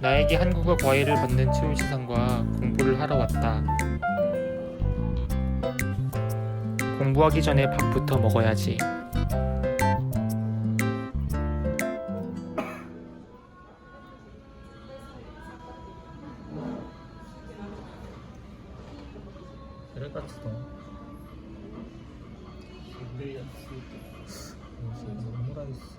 나에게 한국어 과외를 받는 치우시상과 공부를 하러 왔다. 공부하기 전에 밥부터 먹어야지. 것 같아. 오므라이스.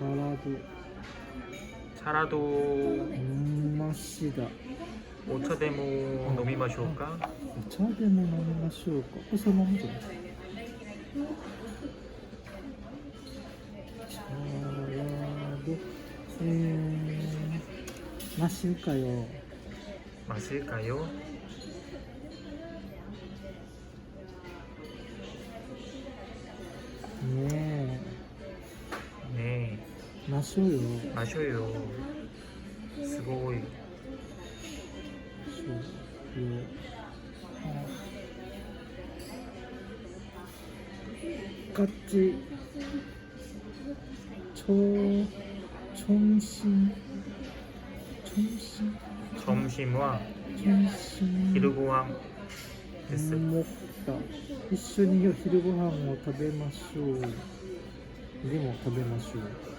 사라도 사라도 맛있다 5차 데모 너미 마시올까? 5차 데모 너미 마시올까? 어서 먹자 사라도 마실까요? 음, 마실까요? 네 マシかよ。ねねえ、マショよ。え、マショよ。すごい。そうよ。같이 초, 총신, 총신, 점심과 총신. 昼ご飯です。思った一緒にお昼ご飯を食べましょうでも食べましょう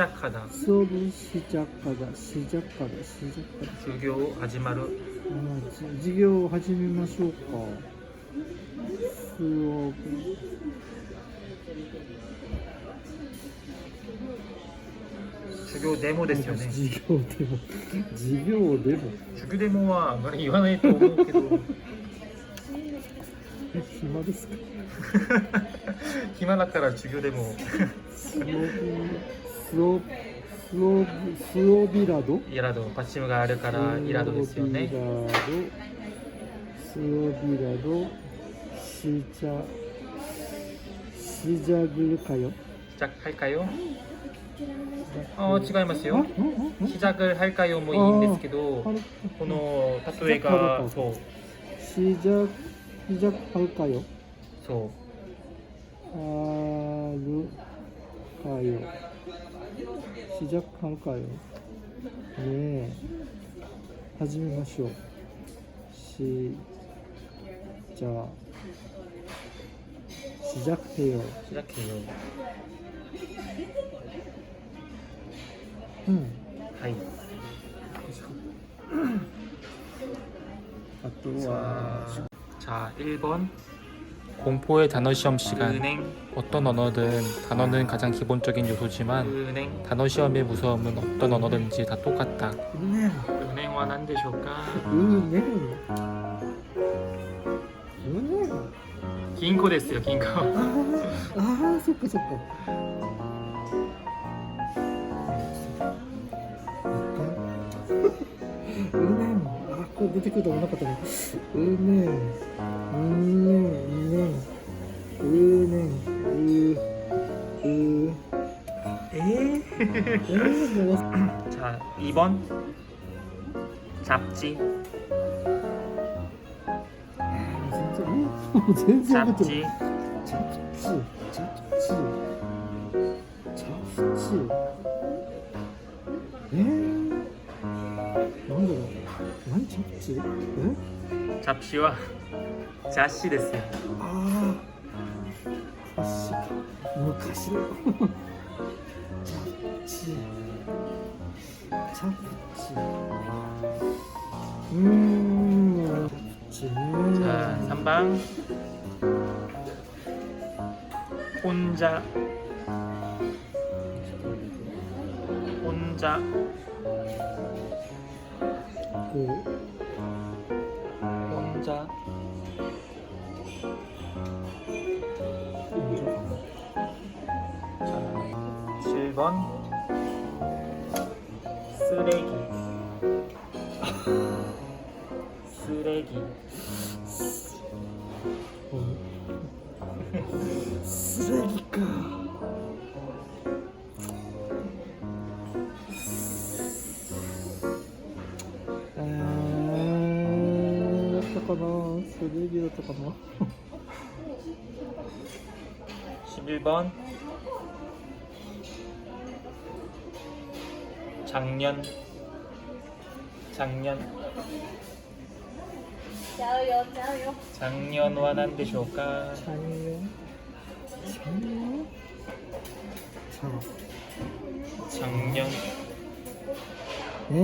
시작하다. 수업을 시작하다 시작하다 시작하다 授業始まる。 아, 지-授業始めましょうか수업 授業デモですよね。授業でも授業でも授業デモはあんまり言わないと思うけど、え暇ですか暇だから授業デモ。スロビ スオスオスオビラド？イラド、パッチムがあるからイラドですよね。スオビラド、シジャ、シジャグルかよ？ジャグルかよ？あ違いますよ。シジャグルハイかよもいいんですけど、この例えがそう。シジャ、シジャグハイかよ？そう。あルカヨ。 시작할까요? 예, 하지마시오. 시작. 시작해요. 시작해요. 음. 하이. 아, 또 와. 자, 1번 공포의 단어 시험 그 시간. 어떤 언어든 단어는 가장 기본적인 요소지만 그 단어 시험의 무서움은 어떤 언어든지 다 똑같다. 은행, 원 한 대 줄까? 은행, 은행. 긴코 됐어요, 긴코. 아, 아, 섞어섞어 은행, 아, 그거 出てくると思わなかったね. 은행. 은행. 은행. 은행. 으. 으. 에? 에? 뭐가 자, 2번 잡지. 진짜 어? 全然覚えて 잡지 잡지? 네? 잡시와 자시 됐어요. 아, 아씨, 뭐 가시나? 잡지, 잡지, 음, 잡지. 자, 3방 혼자 혼자 고 혼자. 자, 7번. 쓰레기. 쓰레기. かなスレギだったかな 11번 작년 작년 자요 자요 작년は何でしょうかチャンヨンチャンヨンチャン 작년 え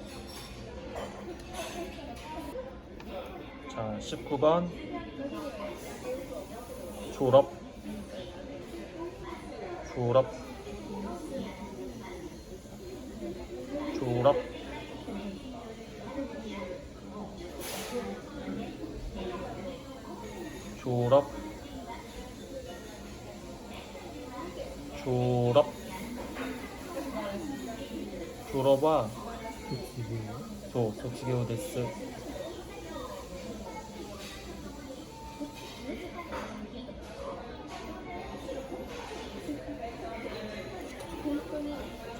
자, 19번. 졸업. 졸업. 졸업. 졸업. 졸업. 졸업아. 도치게오 데스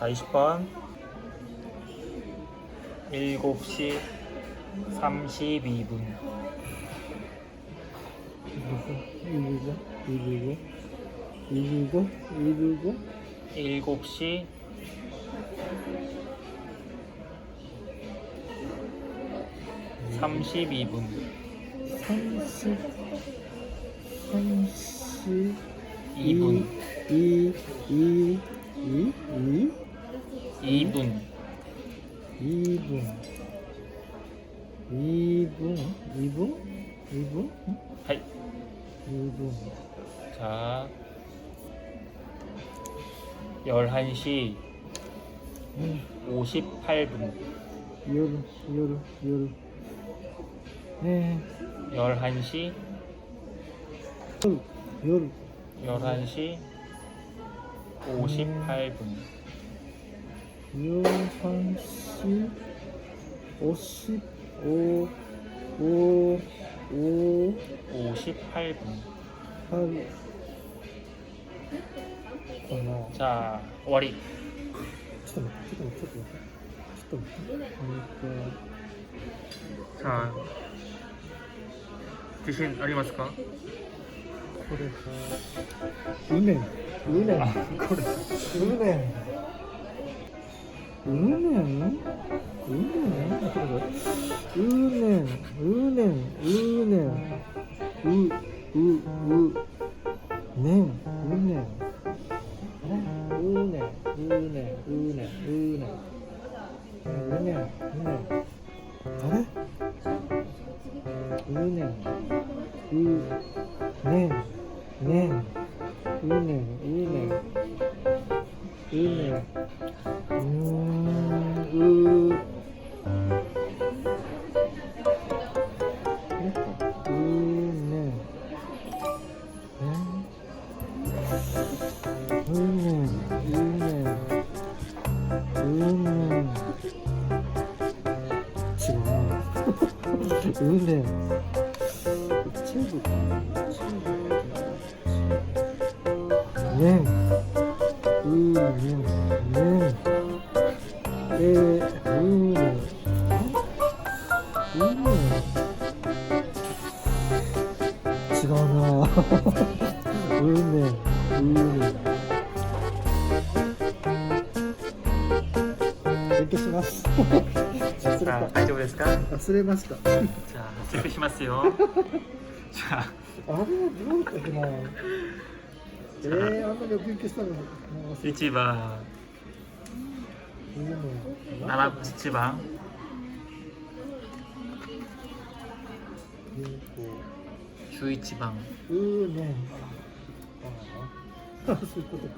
자 20번. 7시 32분 일일고 일일고 일일고 일일고 7시 32분. 삼십 삼십 2분. 이 이 이 이 2분. 2분. 2분? 2분? 2분? はい 2분. 자. 11시 58분. 요루 요루 네. 11시 요루 11시 58분. 6, 30, 50, 5, 5, 5, 58분. 한, 얼마? 자, 워리. 조금, 조금, 조금. 조금. 그러니까, 자, 귀신 아리 마스카. 코레카. 은행, 은행, 은행. 은행 은행 은행 은행 은행 우우우 은행 은행 은행 은행 은행 은행 은행 은행 잘해? 은행 은행 은행 은행 은행 은행 違うな。うね。う勉強します忘れた大丈夫ですか？忘れました。じゃあチェしますよ。じゃあはどうだったな。えー、あんなに勉強したのもう忘れ1番。7番。 11番, うーねんああそういうことか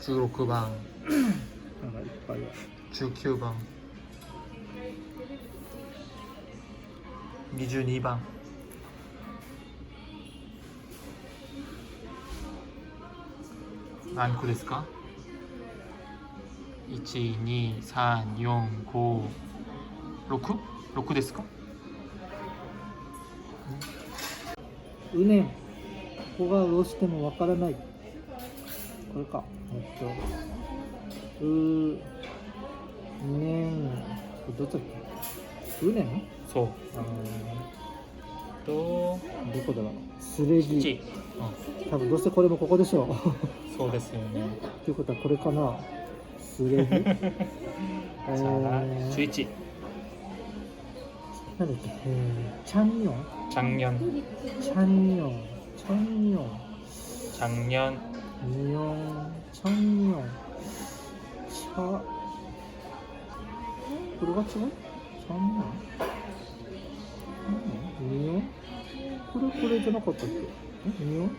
16番, なんかいっぱいある19番, 22番, 何個ですか ?1、2、3、4、5、6? 6ですか うねん。ここがどうしてもわからない。これか。えっと。うーねん。どっちだっけ？うねん？そう。あと、ー。どこだろう。すれぎ1。多分どうせこれもここでしょう。そうですよね。ということはこれかな。すれぎえじゃあ、ー、11。なんだっけ？えー、チャンニョン？ 작년 찬이형, 청이형, 작년 이형, 청이형, 차. 들어갔지만? 청이형. 이형? 그래, 그래, 전화 껐다. 이형?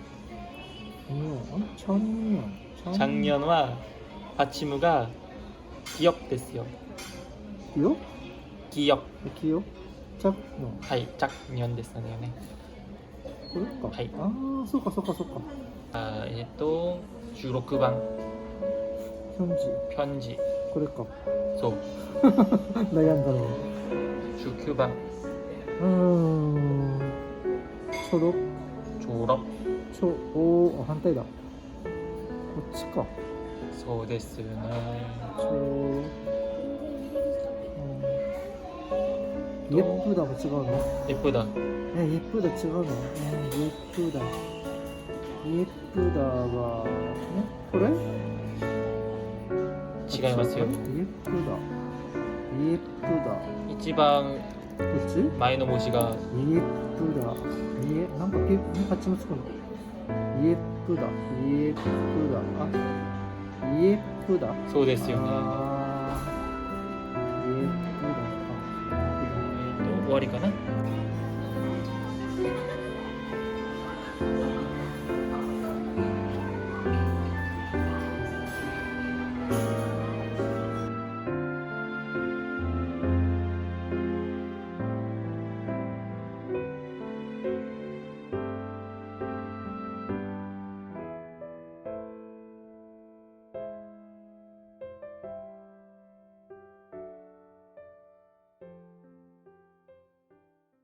이형, 청이형, 작년과 받침우가 기억 됐어요. 기억? 기억. 기억? ちゃくのはいチャクニョンですのでねこれか、はい、ああそうかそうかそうかあえっ、ー、と16番ヒョンジヒョンジこれかそう悩んだの19番うーんちょろちょろちょお反対だこっちかそうですよねちょと。えっぷだ違うの？えっぷだええっだ違うの？えっぷだえっぷだはこれ？違いますよ。えっぷだえっぷだ一番前の虫が。えっぷだなんかピッパチもつくのえっぷだえっぷだあえだそうですよね。 또終